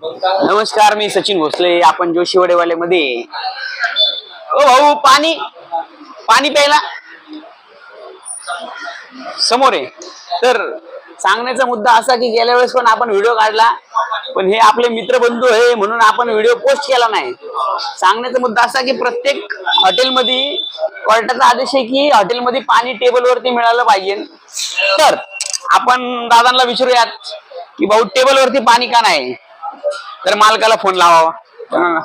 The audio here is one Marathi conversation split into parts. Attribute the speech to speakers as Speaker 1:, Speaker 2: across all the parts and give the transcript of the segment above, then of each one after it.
Speaker 1: नमस्कार मी सचिन भोसले. आपण जोशी मध्ये ओ भाऊ पाणी? पाणी प्यायला? समोर आहे. तर सांगण्याचा मुद्दा असा की गेल्या वेळेस पण आपण व्हिडिओ काढला पण हे आपले मित्र बंधू आहे म्हणून आपण व्हिडिओ पोस्ट केला नाही. सांगण्याचा मुद्दा असा की प्रत्येक हॉटेलमध्ये कोर्टाचा आदेश आहे की हॉटेलमध्ये पाणी टेबलवरती मिळालं पाहिजे. तर आपण दादांना विचारूयात की भाऊ टेबलवरती पाणी का नाही? तर मालकाला फोन लावावा.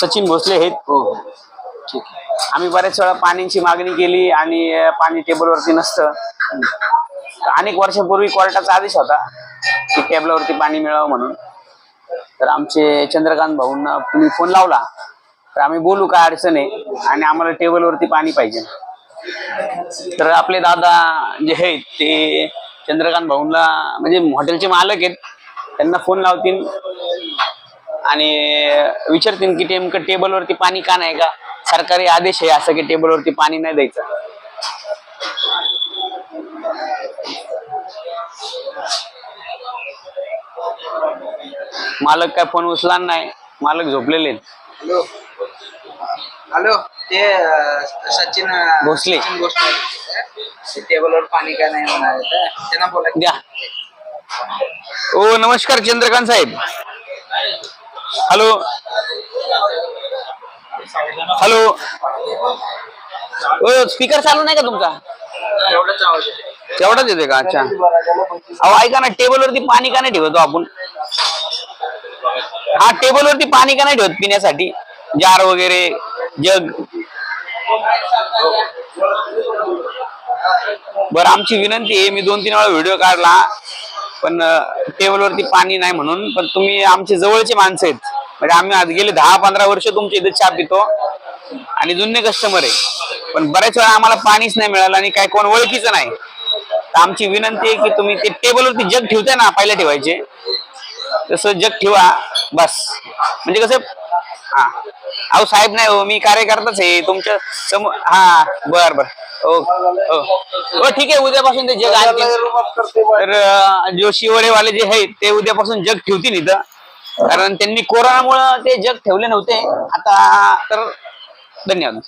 Speaker 1: सचिन भोसले आहेत. हो ठीक आहे. आम्ही बऱ्याच वेळा पाण्याची मागणी केली आणि पाणी टेबलवरती नसतं. अनेक वर्षापूर्वी कोर्टाचा आदेश होता की टेबलवरती पाणी मिळावं म्हणून. तर आमचे चंद्रकांत भाऊंना तुम्ही फोन लावला तर आम्ही बोलू काय अडचण आहे आणि आम्हाला टेबलवरती पाणी पाहिजे. तर आपले दादा जे आहेत ते चंद्रकांत भाऊंना म्हणजे हॉटेलचे मालक आहेत त्यांना फोन लावतील. आणि विचारतील की नेमकं टेबलवरती पाणी का नाही का? सरकारी आदेश आहे असं की टेबलवरती पाणी नाही द्यायचं. मालक काय फोन उचला नाही? मालक झोपलेले.
Speaker 2: हॅलो. हॅलो. ते सचिन
Speaker 1: भोसले.
Speaker 2: सचिन भोसले टेबलवर पाणी का नाही त्यांना बोला
Speaker 1: द्या. ओ नमस्कार चंद्रकांत साहेब. हॅलो. हॅलो. स्पीकर चालू नाही का तुमचा?
Speaker 2: येतोय.
Speaker 1: तेवढाच येते का? अच्छा. अहो ऐका ना टेबलवरती पाणी का नाही ठेवतो आपण? हा टेबलवरती पाणी का नाही ठेवत पिण्यासाठी? जार वगैरे जग. बर आमची विनंती आहे मी दोन तीन वेळा व्हिडिओ काढला पण टेबलवरती पाणी नाही म्हणून पण तुम्ही आमचे जवळचे माणसं आहेत. म्हणजे आम्ही आज गेले दहा पंधरा वर्ष तुमच्या इथे छाप पितो आणि जुने कस्टमर आहे. पण बऱ्याच वेळा आम्हाला पाणीच नाही मिळालं आणि काय कोण ओळखीचं नाही. तर आमची विनंती आहे की तुम्ही ते टेबलवरती जग ठेवताय ना पहिल्या ठेवायचे. तसं जग ठेवा बस. म्हणजे कसं हा. अहो साहेब नाही हो मी कार्यकर्ताच आहे. तुमच्यासमोर हा बर बर. ओके हो ठीक आहे उद्यापासून ते जग आणतील तर अं, जोशी जे आहेत ते उद्यापासून जग ठेवतील इथं. कारण त्यांनी कोरोनामुळं ते जग ठेवले नव्हते. आता तर धन्यवाद.